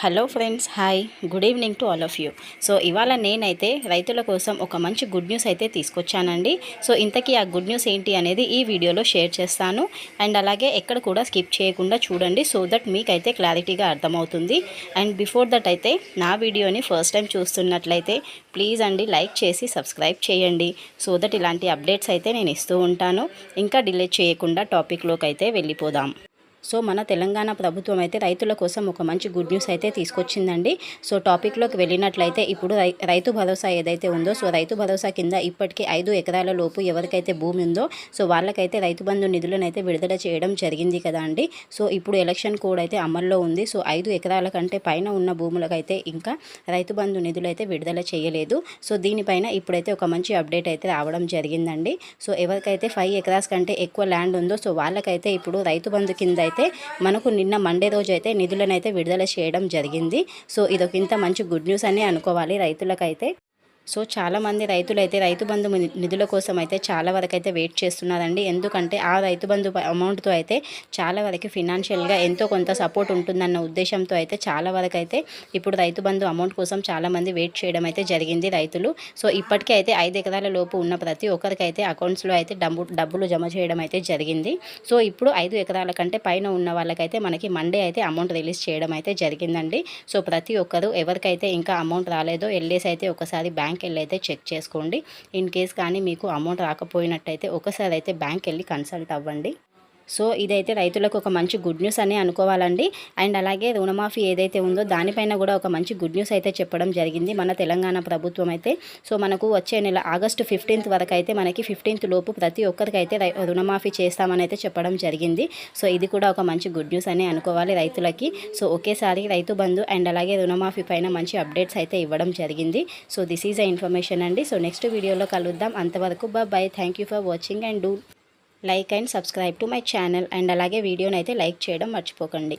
Hello friends hi. Good evening to all of you. So ఇవాళ నేనైతే రైతుల కోసం ఒక మంచి గుడ్ న్యూస్ అయితే తీసుకొచ్చానండి. సో ఇంతకీ ఆ గుడ్ న్యూస్ ఏంటి అనేది ఈ వీడియోలో షేర్ చేస్తాను. అండ్ అలాగే ఎక్కడ కూడా స్కిప్ చేయకుండా చూడండి సో దట్ మీకైతే క్లారిటీగా అర్థమవుతుంది. అండ్ బిఫోర్ దట్ అయితే నా వీడియోని ఫస్ట్ టైం చూస్తున్నట్లయితే ప్లీజ్ అండి లైక్ చేసి సబ్స్క్రైబ్ చేయండి. సో దట్ ఇలాంటి అప్డేట్స్ అయితే నేను ఇస్తూ ఉంటాను. ఇంకా డిలే చేయకుండా టాపిక్లోకి అయితే వెళ్ళిపోదాం. సో మన తెలంగాణ ప్రభుత్వం అయితే రైతుల కోసం ఒక మంచి గుడ్ న్యూస్ అయితే తీసుకొచ్చిందండి. సో టాపిక్లోకి వెళ్ళినట్లయితే ఇప్పుడు రైతు భరోసా ఏదైతే ఉందో సో రైతు భరోసా కింద ఇప్పటికీ ఐదు ఎకరాల లోపు ఎవరికైతే భూమి ఉందో సో వాళ్ళకైతే రైతు బంధు నిధులను అయితే విడుదల చేయడం జరిగింది కదా అండి. సో ఇప్పుడు ఎలక్షన్ కోడ్ అయితే అమల్లో ఉంది. సో ఐదు ఎకరాల కంటే పైన ఉన్న భూములకైతే ఇంకా రైతు బంధు నిధులు అయితే విడుదల చేయలేదు. సో దీనిపైన ఇప్పుడైతే ఒక మంచి అప్డేట్ అయితే రావడం జరిగిందండి. సో ఎవరికైతే ఫైవ్ ఎకరాస్ కంటే ఎక్కువ ల్యాండ్ ఉందో సో వాళ్ళకైతే ఇప్పుడు రైతు బంధు కింద అయితే మనకు నిన్న మండే రోజు అయితే నిధులను అయితే విడుదల చేయడం జరిగింది. సో ఇదొక ఇంత మంచి గుడ్ న్యూస్ అని అనుకోవాలి రైతులకైతే. సో చాలామంది రైతులు అయితే రైతు బంధు నిధుల కోసం అయితే చాలా వరకు అయితే వెయిట్ చేస్తున్నారండి. ఎందుకంటే ఆ రైతు బంధు అమౌంట్తో అయితే చాలా వరకు ఫినాన్షియల్గా ఎంతో కొంత సపోర్ట్ ఉంటుందన్న ఉద్దేశంతో అయితే చాలా వరకు అయితే ఇప్పుడు రైతు బంధు అమౌంట్ కోసం చాలామంది వెయిట్ చేయడం అయితే జరిగింది రైతులు. సో ఇప్పటికే అయితే ఐదు ఎకరాల లోపు ఉన్న ప్రతి ఒక్కరికైతే అకౌంట్స్లో అయితే డబ్బు డబ్బులు జమ చేయడం అయితే జరిగింది. సో ఇప్పుడు ఐదు ఎకరాల కంటే పైన ఉన్న వాళ్ళకైతే మనకి మండే అయితే అమౌంట్ రిలీజ్ చేయడం అయితే జరిగిందండి. సో ప్రతి ఒక్కరు ఎవరికైతే ఇంకా అమౌంట్ రాలేదో వెళ్ళేసి అయితే ఒకసారి బ్యాంక్ బ్యాంక్ వెళ్ళి అయితే చెక్ చేసుకోండి. ఇన్ కేస్ కానీ మీకు అమౌంట్ రాకపోయినట్టయితే ఒకసారి అయితే బ్యాంక్ వెళ్ళి కన్సల్ట్ అవ్వండి. సో ఇదైతే రైతులకు ఒక మంచి గుడ్ న్యూస్ అని అనుకోవాలండి. అండ్ అలాగే రుణమాఫీ ఏదైతే ఉందో దానిపైన కూడా ఒక మంచి గుడ్ న్యూస్ అయితే చెప్పడం జరిగింది మన తెలంగాణ ప్రభుత్వం అయితే. సో మనకు వచ్చే నెల ఆగస్టు ఫిఫ్టీన్త్ వరకు అయితే మనకి ఫిఫ్టీన్త్ లోపు ప్రతి ఒక్కరికైతే రై- రుణమాఫీ చేస్తామని అయితే చెప్పడం జరిగింది. సో ఇది కూడా ఒక మంచి గుడ్ న్యూస్ అని అనుకోవాలి రైతులకి. సో ఒకేసారి రైతు బంధు అండ్ అలాగే రుణమాఫీ పైన మంచి అప్డేట్స్ అయితే ఇవ్వడం జరిగింది. So this is a information అండి. సో నెక్స్ట్ వీడియోలో కలుద్దాం. అంతవరకు bye thank you for watching and do like and subscribe to my channel and అలాగే వీడియోని అయితే లైక్ చేయడం మర్చిపోకండి.